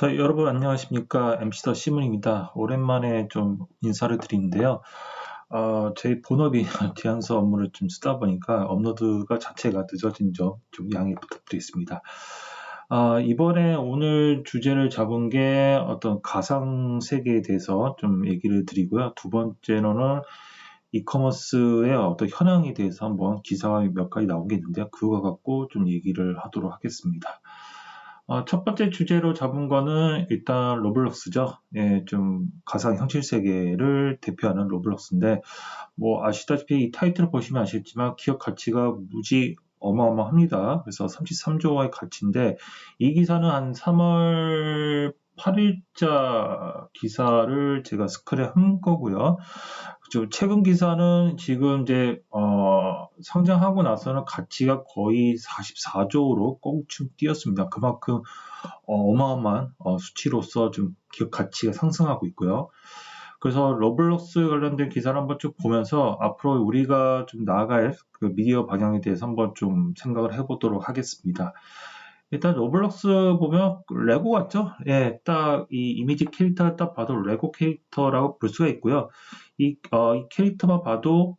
저 여러분 안녕하십니까 MC 더 시문입니다. 오랜만에 좀 인사를 드리는데요. 어, 제 본업이 디안서 업무를 좀 쓰다 보니까 업로드가 자체가 늦어진 점 좀 양해 부탁드리겠습니다. 어, 이번에 오늘 주제를 잡은 게 어떤 가상 세계에 대해서 좀 얘기를 드리고요. 두 번째로는 이커머스의 어떤 현황에 대해서 한번 기사가 몇 가지 나온 게 있는데요. 그거 갖고 좀 얘기를 하도록 하겠습니다. 어, 첫 번째 주제로 잡은 거는 일단 로블록스죠. 예, 좀 가상 현실 세계를 대표하는 로블록스인데, 뭐 아시다시피 이 타이틀을 보시면 아시겠지만 기업 가치가 무지 어마어마합니다. 그래서 33조의 가치인데, 이 기사는 한 3월 8일자 기사를 제가 스크랩 한 거고요. 최근 기사는 지금 이제 어, 상장하고 나서는 가치가 거의 44조로 꽁충 뛰었습니다. 그만큼 어, 마어마한 어, 수치로서 좀 기업 가치가 상승하고 있고요. 그래서 러블록스 관련된 기사를 한번 쭉 보면서 앞으로 우리가 좀 나아갈 그 미디어 방향에 대해서 한번 좀 생각을 해보도록 하겠습니다. 일단 로블록스 보면 레고 같죠? 예, 딱 이 이미지 캐릭터 딱 봐도 레고 캐릭터라고 볼 수가 있고요. 이, 어, 이 캐릭터만 봐도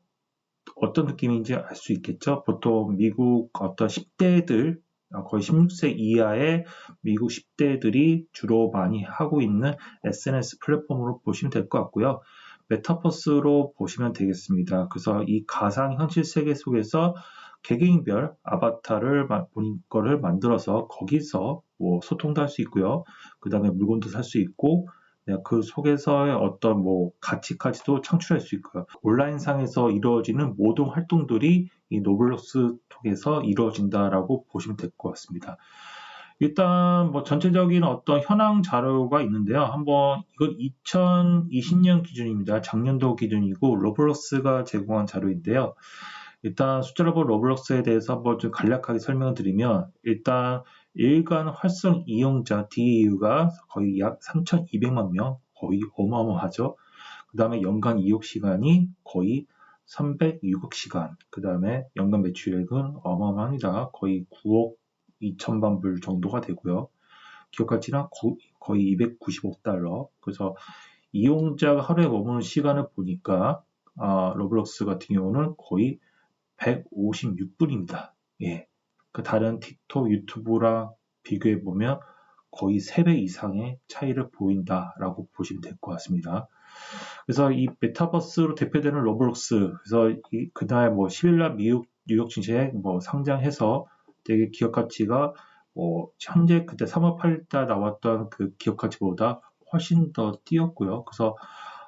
어떤 느낌인지 알 수 있겠죠? 보통 미국 어떤 10대들, 어, 거의 16세 이하의 미국 10대들이 주로 많이 하고 있는 SNS 플랫폼으로 보시면 될 것 같고요. 메타버스로 보시면 되겠습니다. 그래서 이 가상 현실 세계 속에서 개개인별 아바타를 본인 거를 만들어서 거기서 뭐 소통도 할 수 있고요. 그 다음에 물건도 살 수 있고 그 속에서의 어떤 뭐 가치까지도 창출할 수 있고요. 온라인상에서 이루어지는 모든 활동들이 이 노블록스 통해서 이루어진다라고 보시면 될 것 같습니다. 일단 뭐 전체적인 어떤 현황 자료가 있는데요. 한번 이건 2020년 기준입니다. 작년도 기준이고 로블록스가 제공한 자료인데요. 일단 숫자로버 로블록스에 대해서 한번 좀 간략하게 설명을 드리면 일단 일간 활성 이용자 DAU가 거의 약 3,200만 명, 거의 어마어마하죠. 그 다음에 연간 이용 시간이 거의 306억 시간, 그 다음에 연간 매출액은 어마어마합니다. 거의 9억 2천만 불 정도가 되고요. 기업 가치는 거의 295억 달러. 그래서 이용자가 하루에 머무는 시간을 보니까 아, 로블록스 같은 경우는 거의 156분입니다. 예. 그 다른 틱톡, 유튜브랑 비교해 보면 거의 3배 이상의 차이를 보인다라고 보시면 될 것 같습니다. 그래서 이 메타버스로 대표되는 로블록스, 그래서 이, 그날 뭐 10일날 미국 뉴욕 증시에 뭐 상장해서 되게 기업 가치가 뭐 현재 그때 3월 8일날 나왔던 그 기업 가치보다 훨씬 더 뛰었고요. 그래서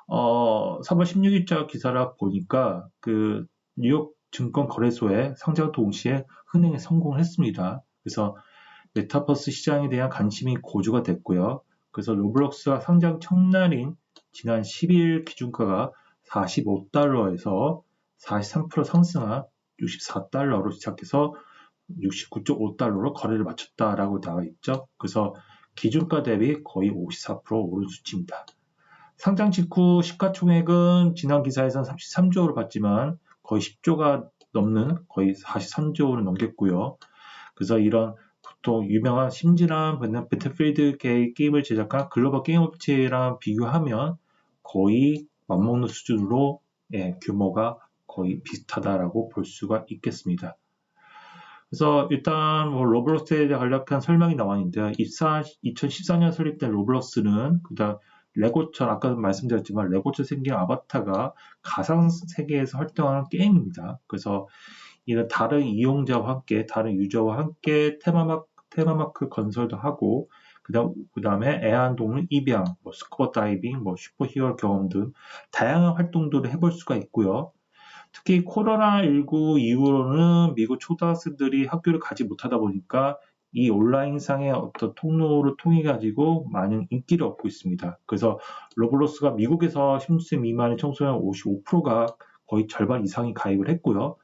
어 3월 16일자 기사를 보니까 그 뉴욕 증권거래소에 상장 동시에 흥행에 성공을 했습니다. 그래서 메타버스 시장에 대한 관심이 고조가 됐고요. 그래서 로블록스가 상장 첫날인 지난 10일 기준가가 45달러에서 43% 상승한 64달러로 시작해서 69.5달러로 거래를 마쳤다라고 나와 있죠. 그래서 기준가 대비 거의 54% 오른 수치입니다. 상장 직후 시가총액은 지난 기사에서는 33조로 봤지만 거의 10조가 넘는 거의 43조를 넘겼고요. 그래서 이런 보통 유명한 심지란 배틀필드 게임을 제작한 글로벌 게임 업체랑 비교하면 거의 맞먹는 수준으로 예, 규모가 거의 비슷하다라고 볼 수가 있겠습니다. 그래서 일단 뭐 로블록스에 대해 간략한 설명이 나와 있는데요. 2014년 설립된 로블록스는 그다음 레고처럼 아까 말씀드렸지만 레고처럼 생긴 아바타가 가상 세계에서 활동하는 게임입니다. 그래서 이는 다른 이용자와 함께 다른 유저와 함께 테마마크, 테마마크 건설도 하고 그다음 그다음에 애완동물 입양, 뭐 스쿠버 다이빙, 뭐 슈퍼히어로 경험 등 다양한 활동들을 해볼 수가 있고요. 특히 코로나 19 이후로는 미국 초등학생들이 학교를 가지 못하다 보니까 이 온라인상의 어떤 통로를 통해 가지고 많은 인기를 얻고 있습니다. 그래서 로블록스가 미국에서 16세 미만의 청소년 55%가 거의 절반 이상이 가입을 했고요.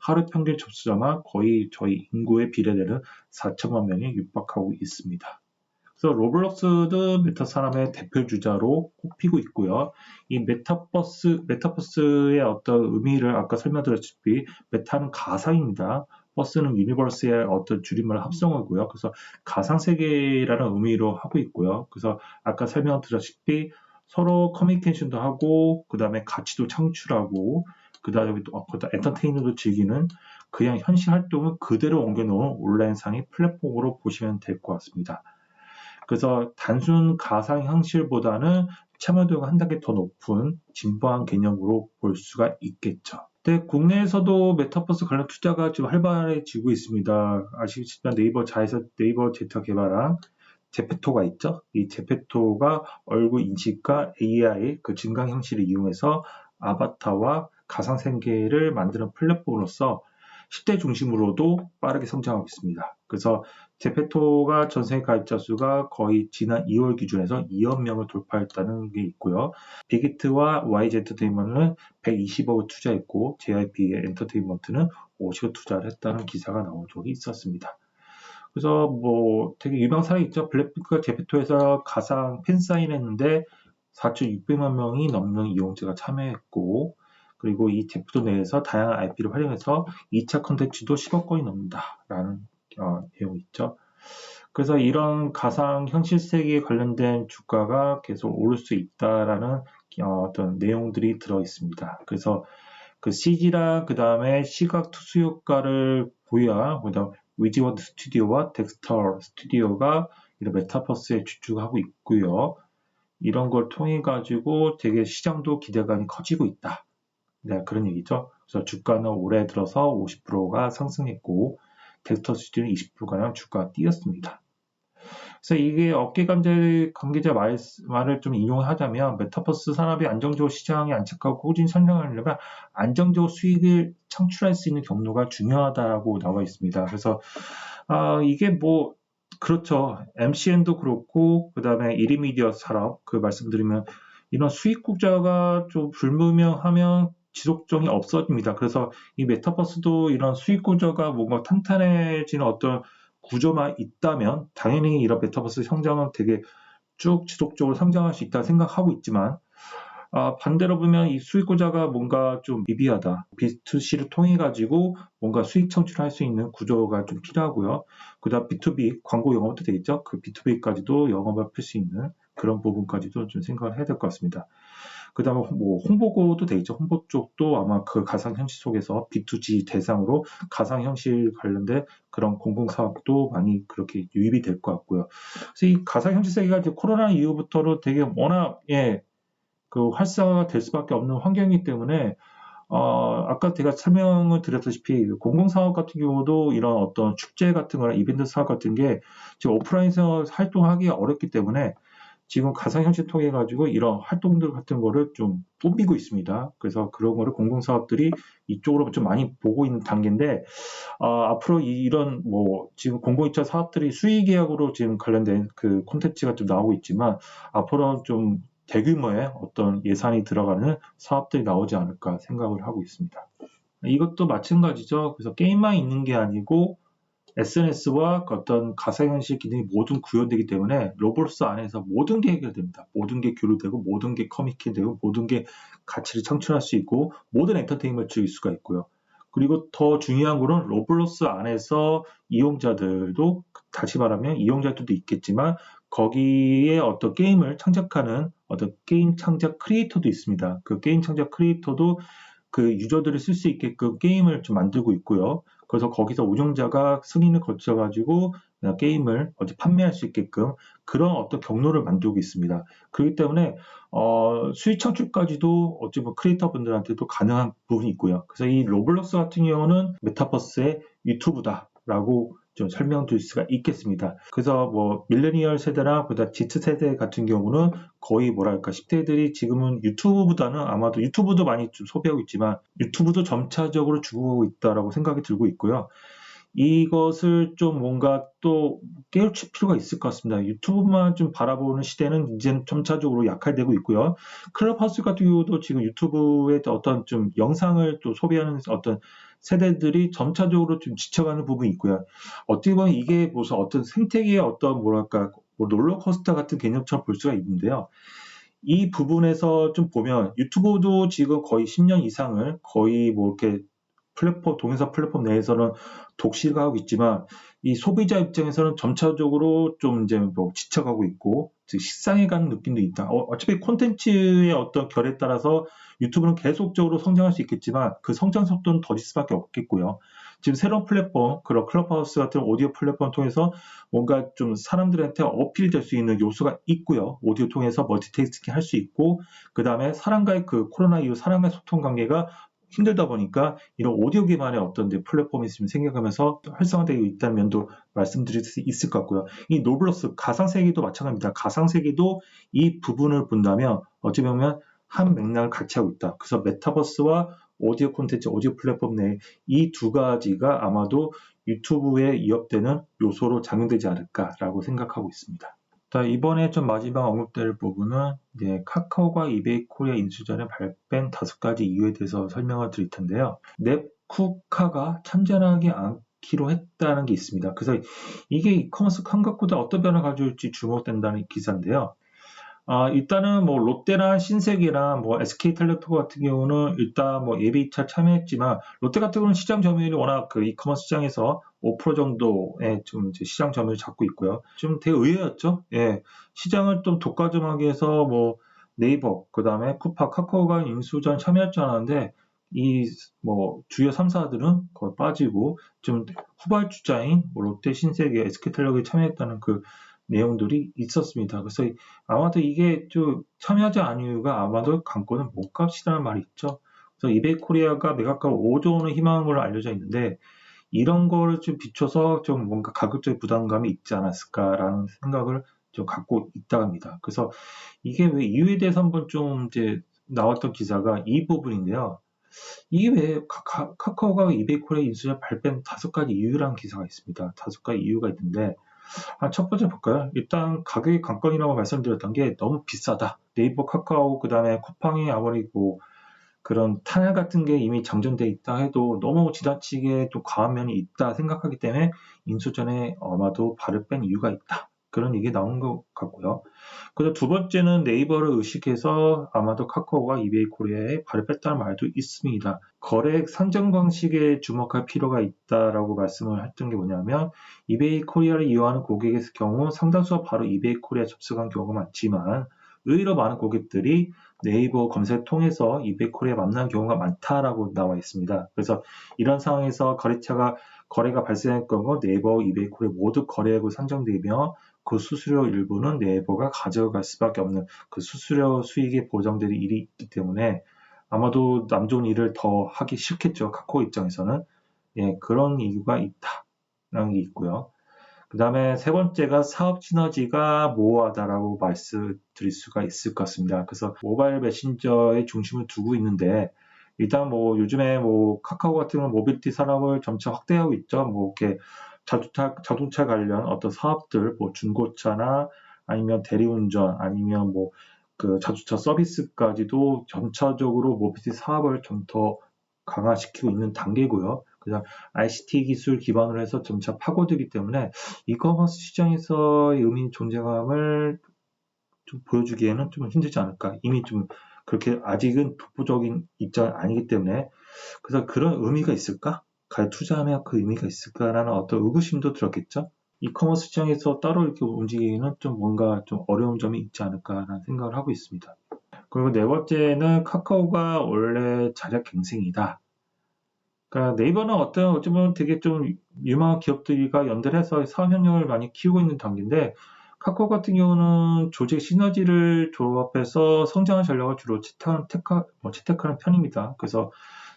하루 평균 접수자만 거의 저희 인구에 비례되는 4천만 명이 육박하고 있습니다. 그래서 로블록스도 메타 사람의 대표 주자로 꼽히고 있고요. 이 메타버스, 메타버스의 어떤 의미를 아까 설명드렸다시피 메타는 가상입니다. 버스는 유니버스의 어떤 줄임말 합성어고요. 그래서 가상 세계라는 의미로 하고 있고요. 그래서 아까 설명드렸다시피 서로 커뮤니케이션도 하고 그 다음에 가치도 창출하고 그 다음에 또 엔터테인먼도 즐기는 그냥 현실 활동을 그대로 옮겨놓은 온라인상의 플랫폼으로 보시면 될 것 같습니다. 그래서 단순 가상 현실보다는 참여도가 한 단계 더 높은 진보한 개념으로 볼 수가 있겠죠. 네, 국내에서도 메타버스 관련 투자가 지금 활발해지고 있습니다. 아시겠지만 네이버 자에서 네이버 제타 개발한 제페토가 있죠. 이 제페토가 얼굴 인식과 AI 그 증강 형식을 이용해서 아바타와 가상 생계를 만드는 플랫폼으로서 10대 중심으로도 빠르게 성장하고 있습니다. 그래서 제페토가 전 세계 가입자 수가 거의 지난 2월 기준에서 2억 명을 돌파했다는 게 있고요. 빅히트와 YG 엔터테인먼트는 120억을 투자했고 JYP 엔터테인먼트는 50억 투자를 했다는 기사가 나온 적이 있었습니다. 그래서 뭐 되게 유명 사례 있죠. 블랙핑크가 제페토에서 가상 팬 사인 했는데 4,600만 명이 넘는 이용자가 참여했고 그리고 이 제프도 내에서 다양한 IP를 활용해서 2차 컨텐츠도 10억 건이 넘는다라는 어, 내용이 있죠. 그래서 이런 가상 현실 세계에 관련된 주가가 계속 오를 수 있다라는 어, 떤 내용들이 들어 있습니다. 그래서 그 CG랑 그 다음에 시각 투수 효과를 보유한 그다음 위지워드 스튜디오와 덱스터 스튜디오가 이런 메타버스에 주축하고 있고요. 이런 걸 통해 가지고 되게 시장도 기대감이 커지고 있다. 네, 그런 얘기죠. 그래서 주가는 올해 들어서 50%가 상승했고 덱스터 스튜디오는 20%가량 주가가 뛰었습니다. 그래서 이게 업계 관계, 관계자 말, 말을 좀 인용하자면 메타버스 산업이 안정적으로 시장에 안착하고 꾸준히 성장하려면 안정적으로 수익을 창출할 수 있는 경로가 중요하다고 나와 있습니다. 그래서 아, 이게 뭐 그렇죠. MCN도 그렇고 그다음에 이리미디어 산업 그 말씀드리면 이런 수익 국자가 좀 불분명하면 지속성이 없어집니다. 그래서 이 메타버스도 이런 수익 구조가 뭔가 탄탄해지는 어떤 구조만 있다면 당연히 이런 메타버스 성장은 되게 쭉 지속적으로 성장할 수 있다 생각하고 있지만 아, 반대로 보면 이 수익 구조가 뭔가 좀 미비하다. B2C를 통해 가지고 뭔가 수익 창출할 수 있는 구조가 좀 필요하고요. 그다음 B2B 광고 영업도 되겠죠. 그 B2B까지도 영업을 풀 수 있는 그런 부분까지도 좀 생각을 해야 될 것 같습니다. 그 다음에 뭐 홍보고도 돼 있죠. 홍보 쪽도 아마 그 가상현실 속에서 B2G 대상으로 가상현실 관련된 그런 공공사업도 많이 그렇게 유입이 될 것 같고요. 그래서 이 가상현실 세계가 이제 코로나 이후부터는 되게 워낙, 예, 그 활성화가 될 수밖에 없는 환경이기 때문에 어, 아까 제가 설명을 드렸다시피 공공사업 같은 경우도 이런 어떤 축제 같은 거나 이벤트 사업 같은 게 지금 오프라인에서 활동하기 어렵기 때문에 지금 가상현실 통해 가지고 이런 활동들 같은 거를 좀 뿜비고 있습니다. 그래서 그런 거를 공공사업들이 이쪽으로 좀 많이 보고 있는 단계인데 어, 앞으로 이 런 뭐 지금 공공이차 사업들이 수익계약으로 지금 관련된 그 콘텐츠가 좀 나오고 있지만 앞으로는 좀 대규모의 어떤 예산이 들어가는 사업들이 나오지 않을까 생각을 하고 있습니다. 이것도 마찬가지죠. 그래서 게임만 있는 게 아니고 SNS와 어떤 가상현실 기능이 모든 구현되기 때문에 로블록스 안에서 모든 게 해결됩니다. 모든 게 교류되고 모든 게 커뮤니케이트되고 모든 게 가치를 창출할 수 있고 모든 엔터테인먼트 즐길 수가 있고요. 그리고 더 중요한 거는 로블록스 안에서 이용자들도 다시 말하면 이용자들도 있겠지만 거기에 어떤 게임을 창작하는 어떤 게임 창작 크리에이터도 있습니다. 그 게임 창작 크리에이터도 그 유저들이 쓸수 있게끔 게임을 좀 만들고 있고요. 그래서 거기서 운영자가 승인을 거쳐가지고 게임을 어디 판매할 수 있게끔 그런 어떤 경로를 만들고 있습니다. 그렇기 때문에 어, 수익 창출까지도 어찌 보면 크리에이터 분들한테도 가능한 부분이 있고요. 그래서 이 로블록스 같은 경우는 메타버스의 유튜브다라고 좀 설명드릴 수가 있겠습니다. 그래서 뭐 밀레니얼 세대나 보다 지트 세대 같은 경우는 거의 뭐랄까 10대들이 지금은 유튜브보다는 아마도 유튜브도 많이 좀 소비하고 있지만 유튜브도 점차적으로 죽어가고 있다라고 생각이 들고 있고요. 이것을 좀 뭔가 또 깨우칠 필요가 있을 것 같습니다. 유튜브만 좀 바라보는 시대는 이제 점차적으로 약화되고 있고요. 클럽하우스 같은 경우도 지금 유튜브에 어떤 좀 영상을 또 소비하는 어떤 세대들이 점차적으로 좀 지쳐가는 부분이 있고요. 어떻게 보면 이게 무슨 어떤 생태계의 어떤 뭐랄까 뭐 롤러코스터 같은 개념처럼 볼 수가 있는데요. 이 부분에서 좀 보면 유튜브도 지금 거의 10년 이상을 거의 뭐 이렇게 플랫폼 동영상 플랫폼 내에서는 독실가 하고 있지만 이 소비자 입장에서는 점차적으로 좀 이제 뭐 지쳐가고 있고 즉 식상해가는 느낌도 있다. 어, 차피 콘텐츠의 어떤 결에 따라서 유튜브는 계속적으로 성장할 수 있겠지만 그 성장 속도는 더딜 수밖에 없겠고요. 지금 새로운 플랫폼, 그런 클럽하우스 같은 오디오 플랫폼 통해서 뭔가 좀 사람들한테 어필될 수 있는 요소가 있고요. 오디오 통해서 멀티테스팅 할 수 있고, 그 다음에 사람과의 그 코로나 이후 사람과의 소통 관계가 힘들다 보니까 이런 오디오 기반의 어떤 플랫폼이 있으면 생겨가면서 활성화되어 있다는 면도 말씀드릴 수 있을 것 같고요. 이 노블러스 가상세계도 마찬가지입니다. 가상세계도 이 부분을 본다면 어찌 보면 한 맥락을 같이 하고 있다. 그래서 메타버스와 오디오 콘텐츠, 오디오 플랫폼 내이두 가지가 아마도 유튜브에 이업되는 요소로 작용되지 않을까라고 생각하고 있습니다. 자, 이번에 좀 마지막 언급될 부분은 이제 카카오가 이베이 코리아 인수 전에 발뺀 다섯 가지 이유에 대해서 설명을 드릴 텐데요. 넵쿠카가 참전하지 않기로 했다는 게 있습니다. 그래서 이게 이커머스 감각보다 어떤 변화를 가져올지 주목된다는 기사인데요. 아, 일단은 뭐 롯데나 신세계나 뭐 SK텔레콤 같은 경우는 일단 뭐 예비차 참여했지만 롯데 같은 경우는 시장 점유율이 워낙 그 이커머스 시장에서 5% 정도의 좀 시장 점유율을 잡고 있고요. 좀 되게 의외였죠. 예. 시장을 좀 독과점하기 위해서 뭐 네이버, 그 다음에 쿠파, 카카오가 인수전 참여했지 않았는데 이 뭐 주요 3사들은 거의 빠지고 좀 후발주자인 뭐 롯데, 신세계, SK텔레콤이 참여했다는 그 내용들이 있었습니다. 그래서 아마도 이게 좀 참여하지 않은 이유가 아마도 관건은 몸값이라는 말이 있죠. 그래서 이베이 코리아가 매각가 5조 원의 희망으로 알려져 있는데 이런 거를 좀 비춰서 좀 뭔가 가격적 부담감이 있지 않았을까라는 생각을 좀 갖고 있다 합니다. 그래서 이게 왜 이유에 대해서 한번 좀 이제 나왔던 기사가 이 부분인데요. 이게 왜 카, 카오가 이베이 코리아 인수를 발뺀 다섯 가지 이유라는 기사가 있습니다. 다섯 가지 이유가 있는데 아, 첫 번째 볼까요? 일단 가격이 관건이라고 말씀드렸던 게 너무 비싸다. 네이버, 카카오, 그 다음에 쿠팡이 아무리 뭐 그런 탄핵 같은 게 이미 정전돼 있다 해도 너무 지나치게 또 과한 면이 있다 생각하기 때문에 인수 전에 아마도 발을 뺀 이유가 있다. 그런 얘기 나온 것 같고요. 그리고 두 번째는 네이버를 의식해서 아마도 카카오가 이베이 코리아에 발을 뺐다는 말도 있습니다. 거래 산정 방식에 주목할 필요가 있다라고 말씀을 했던 게 뭐냐면 이베이 코리아를 이용하는 고객의 경우 상당수가 바로 이베이 코리아 접속한 경우가 많지만 의외로 많은 고객들이 네이버 검색 통해서 코리아 만난 경우가 많다라고 나와 있습니다. 그래서 이런 상황에서 거래처가 거래가 발생할 경우 네이버, 코리아 모두 거래액으로 산정되며 그 수수료 일부는 네이버가 가져갈 수밖에 없는 그 수수료 수익이 보장되는 일이 있기 때문에 아마도 남 좋은 일을 더 하기 싫겠죠. 카카오 입장에서는. 예, 그런 이유가 있다라는 게 있고요. 그 다음에 세 번째가 사업 시너지가 모호하다라고 말씀드릴 수가 있을 것 같습니다. 그래서 모바일 메신저의 중심을 두고 있는데 일단 뭐 요즘에 뭐 카카오 같은 경우는 모빌티 산업을 점차 확대하고 있죠. 뭐 이렇게 자동차, 자동차 관련 어떤 사업들, 뭐 중고차나 아니면 대리운전, 아니면 뭐 그 자동차 서비스까지도 점차적으로 모빌티 사업을 좀 더 강화시키고 있는 단계고요. 그다음 ICT 기술 기반으로 해서 점차 파고들기 때문에 이커머스 시장에서의 의미 존재감을 좀 보여주기에는 좀 힘들지 않을까. 이미 좀 그렇게 아직은 독보적인 입장이 아니기 때문에 그래서 그런 의미가 있을까? 가에 투자하면 그 의미가 있을까라는 어떤 의구심도 들었겠죠. 이커머스 시장에서 따로 이렇게 움직이기는 좀 뭔가 좀 어려운 점이 있지 않을까라는 생각을 하고 있습니다. 그리고 네 번째는 카카오가 원래 자력 갱생이다. 그러니까 네이버는 어떤 어쩌면 되게 좀 유망한 기업들과 연대해서 사업 협력을 많이 키우고 있는 단계인데 카카오 같은 경우는 조직 시너지를 조합해서 성장한 전략을 주로 채택하는, 뭐 채택하는 편입니다. 그래서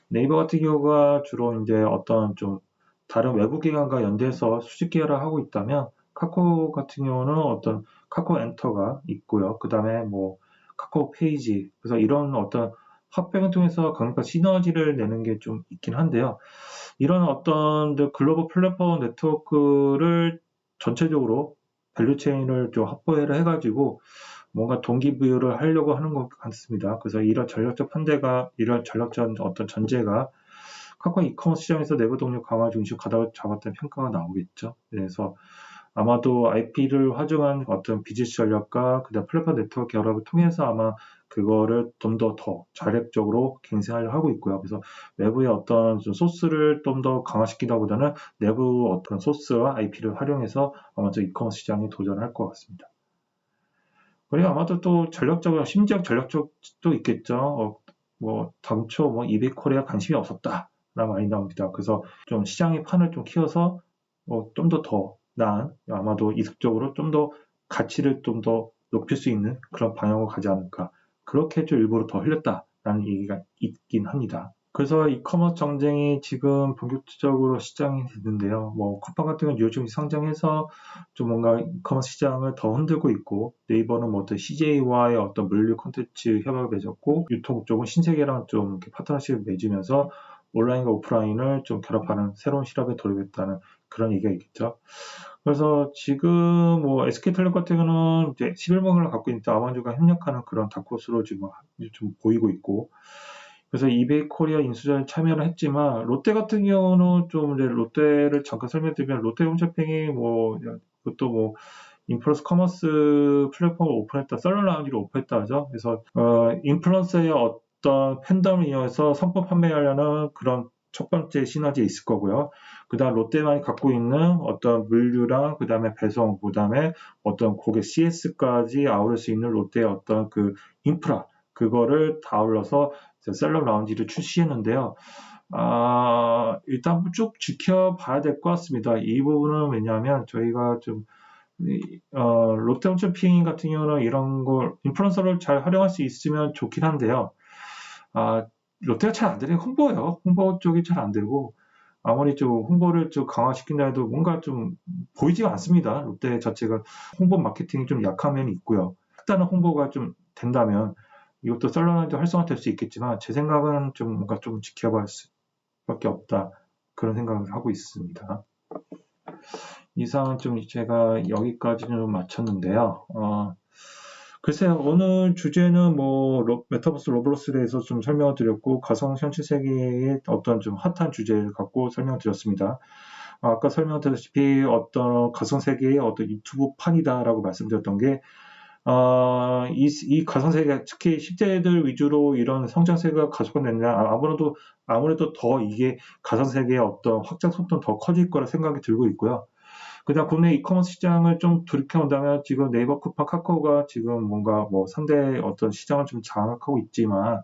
네이버 같은 경우가 주로 이제 어떤 좀 다른 외부 기관과 연대해서 수직 계열을 하고 있다면 카카오 같은 경우는 어떤 카카오 엔터가 있고요. 그 다음에 뭐 카카오 페이지 그래서 이런 어떤 합병을 통해서 강력한 시너지를 내는 게 좀 있긴 한데요. 이런 어떤 글로벌 플랫폼 네트워크를 전체적으로 밸류체인을 좀 확보를 해가지고 뭔가 동기부여를 하려고 하는 것 같습니다. 그래서 이런 전략적 판대가 이런 전략적 어떤 전제가 카카오 이커머스 시장에서 내부 동력 강화 중심 가닥을 잡았다는 평가가 나오겠죠. 그래서 아마도 IP를 활용한 어떤 비즈니스 전략과 그다음 플랫폼 네트워크 결합을 통해서 아마 그거를 좀 더더 자력적으로 갱생하려 하고 있고요. 그래서 외부의 어떤 좀 소스를 좀 더 강화시키다 보다는 내부 어떤 소스와 IP를 활용해서 아마 저 이커머스 시장에 도전할 것 같습니다. 그리고 아마도 또 전략적으로 심지어 전략적도 있겠죠. 어, 뭐 당초 뭐 이베이 코리아 관심이 없었다. 라는 말이 나옵니다. 그래서 좀 시장의 판을 좀 키워서 어, 좀더 더나 은 아마도 이득적으로 좀 더 가치를 좀 더 높일 수 있는 그런 방향으로 가지 않을까. 그렇게 좀 일부러 더 흘렸다라는 얘기가 있긴 합니다. 그래서 이 커머스 정쟁이 지금 본격적으로 시장이 됐는데요. 뭐 쿠팡 같은 경우는 요즘 상장해서 좀 뭔가 이커머스 시장을 더 흔들고 있고 네이버는 뭐 어떤 CJ와의 어떤 물류 콘텐츠 협약을 맺었고 유통 쪽은 신세계랑 좀 파트너십을 맺으면서 온라인과 오프라인을 좀 결합하는 새로운 실험에 돌입했다는 그런 얘기가 있겠죠. 그래서 지금 뭐 SK텔레콤 같은 경우는 이제 11번을 갖고 있는 아마존과 협력하는 그런 다코스로 지금 좀 보이고 있고 그래서 이베이 코리아 인수전에 참여를 했지만 롯데 같은 경우는 좀 이제 롯데를 잠깐 설명드리면 롯데 홈쇼핑이 뭐 그것도 뭐 인플루언스 커머스 플랫폼을 오픈했다, 썰러 라운지를 오픈했다 하죠. 그래서 어, 인플루언서의 어떤 팬덤을 이용해서 상품 판매하려는 그런 첫 번째 시너지에 있을 거고요. 그 다음 롯데만이 갖고 있는 어떤 물류랑 그 다음에 배송, 그 다음에 어떤 고객 CS까지 아우를 수 있는 롯데의 어떤 그 인프라, 그거를 다 아울러서 셀럽 라운지를 출시했는데요. 아, 일단 쭉 지켜봐야 될 것 같습니다. 이 부분은 왜냐하면 저희가 좀 어, 롯데홈쇼핑 같은 경우는 이런 걸 인플루언서를 잘 활용할 수 있으면 좋긴 한데요. 아, 롯데가 잘 안 되는 홍보예요. 홍보 쪽이 잘 안 되고 아무리 좀 홍보를 좀 강화시킨다 해도 뭔가 좀 보이지가 않습니다. 롯데 자체가 홍보 마케팅이 좀 약한 면이 있고요. 일단은 홍보가 좀 된다면 이것도 썰렁하게 활성화될 수 있겠지만 제 생각은 좀 뭔가 좀 지켜볼 수밖에 없다 그런 생각을 하고 있습니다. 이상은 좀 제가 여기까지는 마쳤는데요. 어, 글쎄요, 오늘 주제는 뭐 로, 메타버스 로블록스에 대해서 좀 설명을 드렸고 가상 현실 세계의 어떤 좀 핫한 주제를 갖고 설명을 드렸습니다. 아까 설명드렸다시피 어떤 가상 세계의 어떤 유튜브 판이다라고 말씀드렸던 게 어, 이, 이 가상 세계, 특히 10대들 위주로 이런 성장세가 가속화되느냐, 아무래도, 아무래도 더 이게 가상 세계의 어떤 확장 속도는 더 커질 거라 생각이 들고 있고요. 그 다음 국내 이커머스 시장을 좀 돌이켜 본다면 지금 네이버 쿠팡 카카오가 지금 뭔가 뭐 상대 어떤 시장을 좀 장악하고 있지만,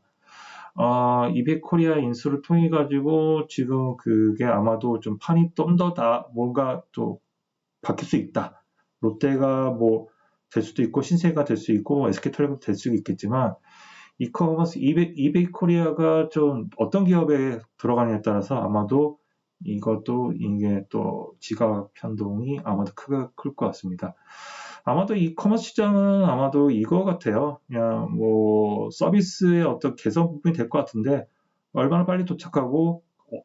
어, 이베 코리아 인수를 통해 가지고 지금 그게 아마도 좀 판이 좀 더 다 뭔가 또 바뀔 수 있다. 롯데가 뭐 될 수도 있고 신세가 될 수 있고 SK텔레콤 될 수도 있겠지만 이커머스 이베, 이베이 코리아가 좀 어떤 기업에 들어가느냐에 따라서 아마도 이것도 이게 또 지각 편동이 아마도 크게 클 것 같습니다. 아마도 이 커머스 시장은 아마도 이거 같아요. 그냥 뭐 서비스의 어떤 개선 부분이 될 것 같은데 얼마나 빨리 도착하고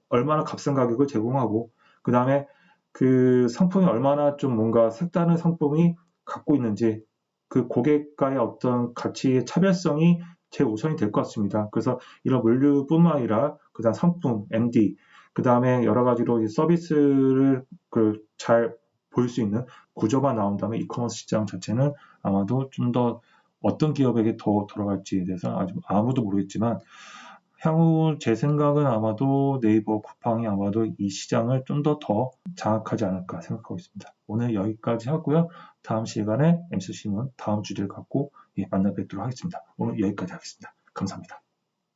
얼마나 값싼 가격을 제공하고 그 다음에 그 상품이 얼마나 좀 뭔가 색다른 상품이 갖고 있는지 그 고객과의 어떤 가치의 차별성이 제 우선이 될 것 같습니다. 그래서 이런 물류뿐만 아니라 그다음 상품, MD, 그 다음에 여러 가지로 서비스를 그잘 보일 수 있는 구조가 나온다면 이커머스 시장 자체는 아마도 좀 더 어떤 기업에게 더 돌아갈지에 대해서 아직 아무도 모르겠지만 향후 제 생각은 아마도 네이버 쿠팡이 아마도 이 시장을 좀 더더 더 장악하지 않을까 생각하고 있습니다. 오늘 여기까지 하고요. 다음 시간에 MCC는 다음 주제를 갖고 예, 만나 뵙도록 하겠습니다. 오늘 여기까지 하겠습니다. 감사합니다.